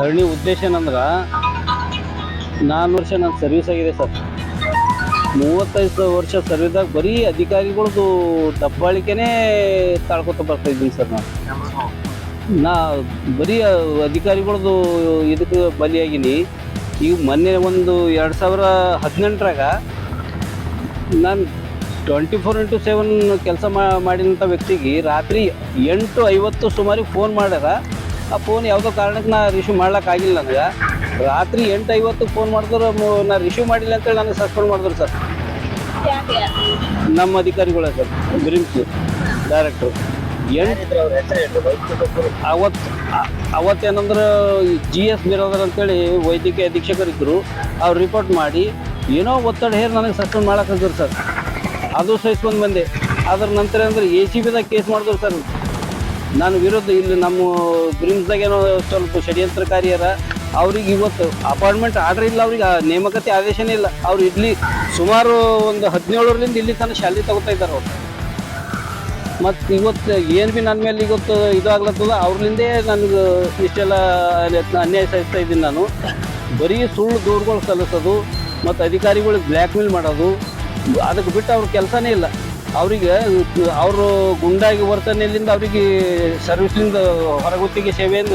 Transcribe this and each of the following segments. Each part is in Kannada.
ಧರಣಿ ಉದ್ದೇಶ ಏನಂದ್ರೆ, ನಾಲ್ಕು ವರ್ಷ ನನ್ನ ಸರ್ವಿಸ್ ಆಗಿದೆ ಸರ್. ಮೂವತ್ತೈದು ವರ್ಷ ಸರ್ವಿಸ್ದಾಗ ಬರೀ ಅಧಿಕಾರಿಗಳದು ದಬ್ಬಾಳಿಕೆನೇ ತಾಳ್ಕೊತ ಬರ್ತಾ ಇದ್ದೀನಿ ಸರ್ ನಾನು. ನಾ ಬರೀ ಅಧಿಕಾರಿಗಳದ್ದು ಇದಕ್ಕೆ ಬಲಿಯಾಗಿನಿ. ಈಗ ಮೊನ್ನೆ ಒಂದು ಎರಡು ಸಾವಿರ ಹದಿನೆಂಟರಾಗ ನಾನು ಟ್ವೆಂಟಿ ಫೋರ್ ಇಂಟು ಸೆವೆನ್ ಕೆಲಸ ಮಾಡಿದಂಥ ವ್ಯಕ್ತಿಗೆ ರಾತ್ರಿ ಎಂಟು ಐವತ್ತು ಸುಮಾರಿಗೆ ಫೋನ್ ಮಾಡ್ಯಾರ. ಆ ಫೋನ್ ಯಾವುದೋ ಕಾರಣಕ್ಕೆ ನಾ ರಿಸೀವ್ ಮಾಡ್ಲಿಕ್ಕಾಗಿಲ್ಲ ನನಗೆ. ರಾತ್ರಿ ಎಂಟು ಐವತ್ತು ಫೋನ್ ಮಾಡಿದ್ರು ನಾನು ನಾ ರಿಸೀವ್ ಮಾಡಿಲ್ಲ ಅಂತೇಳಿ ನನಗೆ ಸಸ್ಪೆಂಡ್ ಮಾಡಿದ್ರು ಸರ್. ನಮ್ಮ ಅಧಿಕಾರಿಗಳೇ ಸರ್ ಗ್ರಿಮ್ಸ್ ಡೈರೆಕ್ಟ್ರು ಎಂಟು ಅವತ್ತು ಅವತ್ತೇನಂದ್ರೆ ಜಿ ಎಸ್ ಬಿರೋದರ್ ಅಂತೇಳಿ ವೈದ್ಯಕೀಯ ಅಧೀಕ್ಷಕರಿದ್ದರು ಅವ್ರು ರಿಪೋರ್ಟ್ ಮಾಡಿ ಏನೋ ಒತ್ತಡ ಹೇರಿ ನನಗೆ ಸಸ್ಪೆಂಡ್ ಮಾಡಕ್ಕೆ ಸರ್. ಅದು ಸಹಿಸ್ಕೊಂಡು ಬಂದೆ. ಅದ್ರ ನಂತರ ಅಂದ್ರೆ ಎ ಸಿ ಬಿದಾಗ ಕೇಸ್ ಮಾಡಿದ್ರು ಸರ್. ನಾನು ವಿರುದ್ಧ ಇಲ್ಲಿ ನಮ್ಮ ಗ್ರೀನ್ಸ್ದಾಗ ಏನೋ ಸ್ವಲ್ಪ ಷಡ್ಯಂತ್ರಕಾರಿಯರ, ಅವ್ರಿಗೆ ಇವತ್ತು ಅಪಾಯಿಂಟ್ಮೆಂಟ್ ಆರ್ಡರ್ ಇಲ್ಲ, ಅವ್ರಿಗೆ ನೇಮಕಾತಿ ಆದೇಶನೇ ಇಲ್ಲ. ಅವ್ರು ಇಲ್ಲಿ ಸುಮಾರು ಒಂದು ಹದಿನೇಳರಿಂದ ಇಲ್ಲಿ ತನಕ ಶಾಲೆ ತಗೋತಾ ಇದ್ದಾರೆ ಅವ್ರು. ಮತ್ತು ಇವತ್ತು ಏನು ಭೀ ನನ್ನ ಮೇಲೆ ಇವತ್ತು ಇದು ಆಗ್ಲತ್ತದ ಅವ್ರಲಿಂದೇ ನನಗೆ ಇಷ್ಟೆಲ್ಲ ಅನ್ಯಾಯ ಸಹಿಸ್ತಾ ಇದ್ದೀನಿ ನಾನು. ಬರೀ ಸುಳ್ಳು ದೂರುಗಳು ಸಲ್ಲಿಸೋದು, ಮತ್ತು ಅಧಿಕಾರಿಗಳಿಗೆ ಬ್ಲ್ಯಾಕ್ ಮೇಲ್ ಮಾಡೋದು, ಅದಕ್ಕೆ ಬಿಟ್ಟು ಅವ್ರ ಕೆಲಸನೇ ಇಲ್ಲ. ಅವರಿಗೆ ಅವರು ಗುಂಡಾಗಿ ವರ್ತನೆಯಿಂದ ಅವರಿಗೆ ಸರ್ವಿಸ್ಲಿಂದ ಹೊರಗುತ್ತಿಗೆ ಸೇವೆಯಿಂದ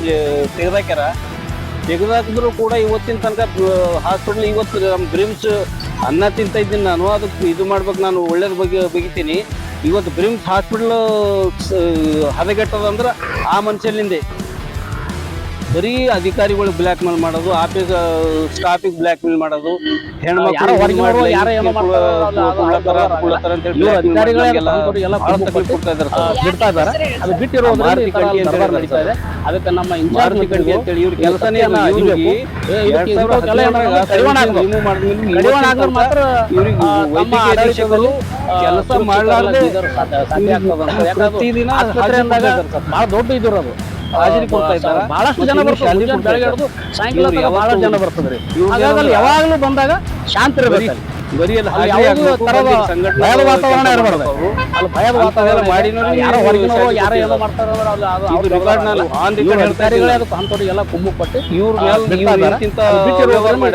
ತೆಗೆದಾಕ್ಯಾರ. ತೆಗೆದಾಕಿದ್ರು ಕೂಡ ಇವತ್ತಿನ ತನಕ ಹಾಸ್ಪಿಟ್ಲ್ ಇವತ್ತು ನಮ್ಮ ಬ್ರಿಮ್ಸ್ ಅನ್ನ ತಿಂತ ಇದ್ದೀನಿ ನಾನು. ಅದಕ್ಕೆ ಇದು ಮಾಡ್ಬೇಕು, ನಾನು ಒಳ್ಳೇದ್ರ ಬಗ್ಗೆ ಬಗಿತೀನಿ ಇವತ್ತು ಬ್ರಿಮ್ಸ್ ಹಾಸ್ಪಿಟ್ಲ್ ಹದಗೆಟ್ಟದಂದ್ರೆ ಆ ಮನುಷ್ಯನಿಂದೆ. ಬರೀ ಅಧಿಕಾರಿಗಳು ಬ್ಲ್ಯಾಕ್ ಮೇಲ್ ಮಾಡೋದು ಆಫೀಸ್ ಸ್ಟಾಫಿಗೆ ಬ್ಲ್ಯಾಕ್ ಮೇಲ್ ಮಾಡೋದು. ಹೆಣ್ಮಕ್ಳು ಅದಕ್ಕೆ ನಮ್ಮ ಇನ್ಚಾರ್ಜ್ ಕಡ್ಡಿ ಅಂತೇಳಿ ಇವ್ರ ಕೆಲಸನೇ ಕೆಲಸ ಮಾಡಲಾರ್ದೆ ಪ್ರತಿದಿನ ಭಾಳ ದೊಡ್ಡ ಇದ್ರು ಅದು ಹಾಜರಿ ಕೊಡ್ತಾ ಇದ್ದಾರೆ. ಬಹಳಷ್ಟು ಜನ ಬರ್ತಾರೆ ಸಾಯಂಕಾಲ ಬಹಳ ಜನ ಬರ್ತದ್ರಿ ಯಾವಾಗಲೂ ಬಂದಾಗ ಶಾಂತಿ ಇರಬೇಕು ಭಯದ ವಾತಾವರಣ ಇರಬಾರ್ದು ಅಲ್ಲಿ ಭಯದ ವಾತಾವರಣ ಮಾಡಿ ಯಾರೋ ಹೊರಗಿನವರು ಯಾರೋ ಏನೋ ಅದು ಅಧಿಕಾರಿಗಳೇ. ಅದಕ್ಕೆ ಕುಮ್ಮು ಇವ್ರ ಮೇಲೆ. ಇಂತಿಂತ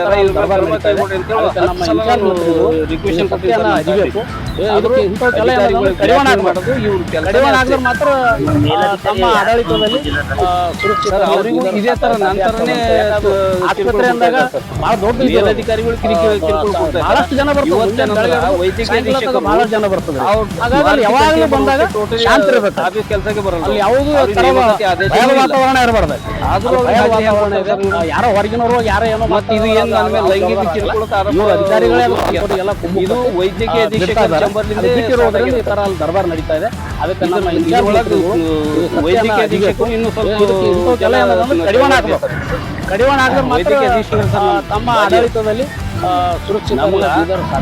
ಥರ ಇದೆ. ಕೈಗೊಳ್ಳಿ ಅಂತ ಹೇಳಿ ಅದಕ್ಕೆ ನಮ್ಮ ಹತ್ತು ಸಲ ಇನ್ಚಾರ್ಜ್ ಮಂತ್ರಿಗಳು request ಈ ಸತ್ಯನ ಕೊಟ್ಟಿದ್ದಾರೆ. ಅರಿಬೇಕು. ಏ, ಆದ್ರೂ ಇದಕ್ಕೆ ಇಂಥವ್ಕೆಲ್ಲ ಏನಾದ್ರು ಅಧಿಕಾರಿಗಳು ಕಡಿವಾಣ ಬ್ಲ್ಯಾಕ್ ಮೇಲ್ ಮಾಡೋದು ಇವ್ರ ಕೆಲಸ ಕಡಿವಾಣ ಆಗಿದ್ರೆ ಮಾತ್ರ ಆ, ತಮ್ಮ ಆಡಳಿತದಲ್ಲಿ ಸುರಕ್ಷಿತ ಸರ್, ಅವ್ರಿಗೂ ಇದೇ ತರ ನನ್ನ ತರನೇ ಆಸ್ಪತ್ರೆ ಅಂದಾಗ ಬಹಳ ದೊಡ್ಡ ಅಧಿಕಾರಿಗಳು ಕಿರಿಕಿರಿ. ಬಹಳಷ್ಟು ಜನ ಬರ್ತಾರೆ. ವೈದ್ಯಕೀಯ ಸಾಯಂಕಾಲ ತನಕ ಜನ ಬರ್ತದೆ. ಹಾಗಾಗಿ ಯಾವಾಗಲೂ ಬಂದಾಗ ಶಾಂತಿ ಇರಬೇಕು ಆಫೀಸ್ ಕೆಲಸಕ್ಕೆ ಬರಲ್ಲ. ಯಾವುದೂ. ವಾತಾವರಣ ಇರಬಾರ್ದು. ಯಾರೋ ಹೊರಗಿನವರು ಯಾರೋ ಏನೋ ಮತ್ತೆ ಇದು ಏನು ನನ್ನ ಮೇಲೆ ಲೈಂಗಿಕ ಕಿರುಕುಳ ಅಧಿಕಾರಿಗಳೇ ಅದು ಕುಮ್ಮು ಇದು ವೈದ್ಯಕೀಯ ಅಧೀಕ್ಷಕರಿಂದ ಅದು ಈ ತರ ಅಲ್ಲಿ ದರ್ಬಾರ್ ನಡೀತಾ ಇದೆ. ಅದಕ್ಕೆ ನಮ್ಮ ಇನ್ಚಾರ್ಜ್ ವೈದ್ಯಕೀಯ. ಅಧೀಕ್ಷಕರು ಇನ್ನೂ ಸ್ವಲ್ಪ ಜನ ಕಡಿವಾಣ ಹಾಕ್ಬೇಕು. ಕಡಿವಾಣ ಆಗಿದ್ರೆ ಮಾತ್ರ ವೈದ್ಯಕೀಯ ಅಧೀಕ್ಷಕರು ಸರ್ ನಮ್ಮ ತಮ್ಮ ಆಡಳಿತದಲ್ಲಿ ಆ, ಸುರಕ್ಷಿತ ನಮ್ಗೆ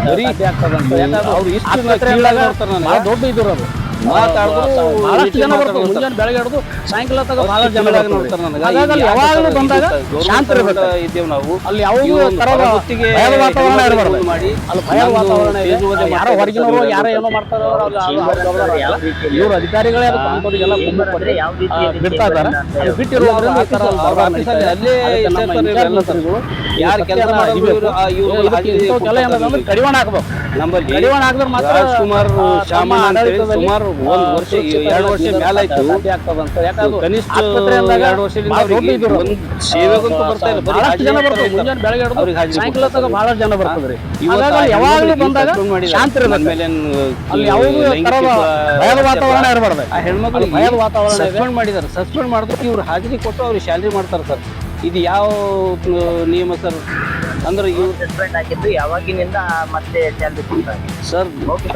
ಬರೀ ಯಾಕಂದ್ರೆ ಅವ್ರು ಇಷ್ಟು ಕೀಳಾಗಿ ನೋಡ್ತಾರೆ ನನಗೆ. ದೊಡ್ಡ ಇದ್ರು ಅದು ಬಹಳಷ್ಟು ಜನ ಬರ್ತಾರೆ. ಮುಂಜಾನೆ ಬೆಳಗ್ಗೆ ಹಿಡಿದು ಸಾಯಂಕಾಲ ತನಕ ಬಹಳ ಜನ ನೋಡ್ತಾರೆ ನನಗೆ. ಯಾವಾಗಲೂ ಬಂದಾಗ ಶಾಂತ ಇದ್ದೇವೆ ನಾವು. ಅಲ್ಲಿ ಯಾವಾಗೂ ತರ ಭಯದ ವಾತಾವರಣ ಇರಬಾರ್ದು. ಮಾಡಿ ಅಲ್ಲಿ ಭಯ ವಾತಾವರಣ ಯಾರೋ ಹೊರಗಿನವರು ಯಾರು ಏನೋ ಮಾಡ್ತಾರೆ ಇವರು ಅಧಿಕಾರಿಗಳೇ ಅಂಥವ್ರಿಗೆಲ್ಲ ಯಾವ ಬಿಡ್ತಾ ಇದ್ದಾರೆ. ಅದು ಬಿಟ್ಟಿರೋದ್ರಿಂದ ಅಲ್ಲಿ ನಮ್ಮ ಯಾರು ಕೆಲಸ ಮಾಡಿ ಕಡಿವಾಣ ಹಾಕ್ಬೇಕು. ನಮ್ಮಲ್ಲಿ ರಾಜ್ಕುಮಾರ್ ಶಾಮಾ ಅಂತೇಳಿ ಸುಮಾರು ಒಂದು ವರ್ಷ ಎರಡು ವರ್ಷ ಮೇಲಾಯ್ತು ಕನಿಷ್ಠ ಎರಡು ವರ್ಷದಿಂದ ಅವ್ರಿಗೆ ಒಂದು ಸೇವೆಗಂತೂ ಬರ್ತಾ ಇಲ್ಲ. ಬರೀ ಬಹಳಷ್ಟು ಜನ ಬರ್ತಾರೆ. ಮುಂಜಾನೆ ಬೆಳಗ್ಗೆ ಹಿಡಿದು ಅವ್ರಿಗೆ ಸಾಯಂಕಾಲ ಬಹಳಷ್ಟು ಜನ ಬರ್ತದ್ರಿ. ಇವಾಗ ಯಾವಾಗಲೂ ಬಂದಾಗ ಮಾಡಿದ್ದಾರೆ. ಶಾಂತಿ ಇರಬೇಕು ಮೇಲೆ ಅಲ್ಲಿ ಯಾವುದೂ ಭಯದ ವಾತಾವರಣ ಇರಬಾರ್ದು. ಆ ಹೆಣ್ಮಕ್ಳಿಗೆ ಭಯದ ವಾತಾವರಣ. ಸಸ್ಪೆಂಡ್ ಮಾಡಿದ್ದಾರೆ. ಸಸ್ಪೆಂಡ್ ಮಾಡಿದ್ರೆ ಇವ್ರು ಹಾಜರಿ ಕೊಟ್ಟು ಅವ್ರಿಗೆ ಸ್ಯಾಲ್ರಿ ಮಾಡ್ತಾರೆ ಸರ್. ಇದು ಯಾವ ನಿಯಮ ಸರ್? ಅಂದ್ರೆ ಇವ್ರು ಸಸ್ಪೆಂಡ್ ಆಗಿದ್ದು ಯಾವಾಗಿನಿಂದ ಮತ್ತೆ ಸ್ಯಾಲ್ರಿ ಕೊಡ್ತಾರೆ ಸರ್ ಓಕೆ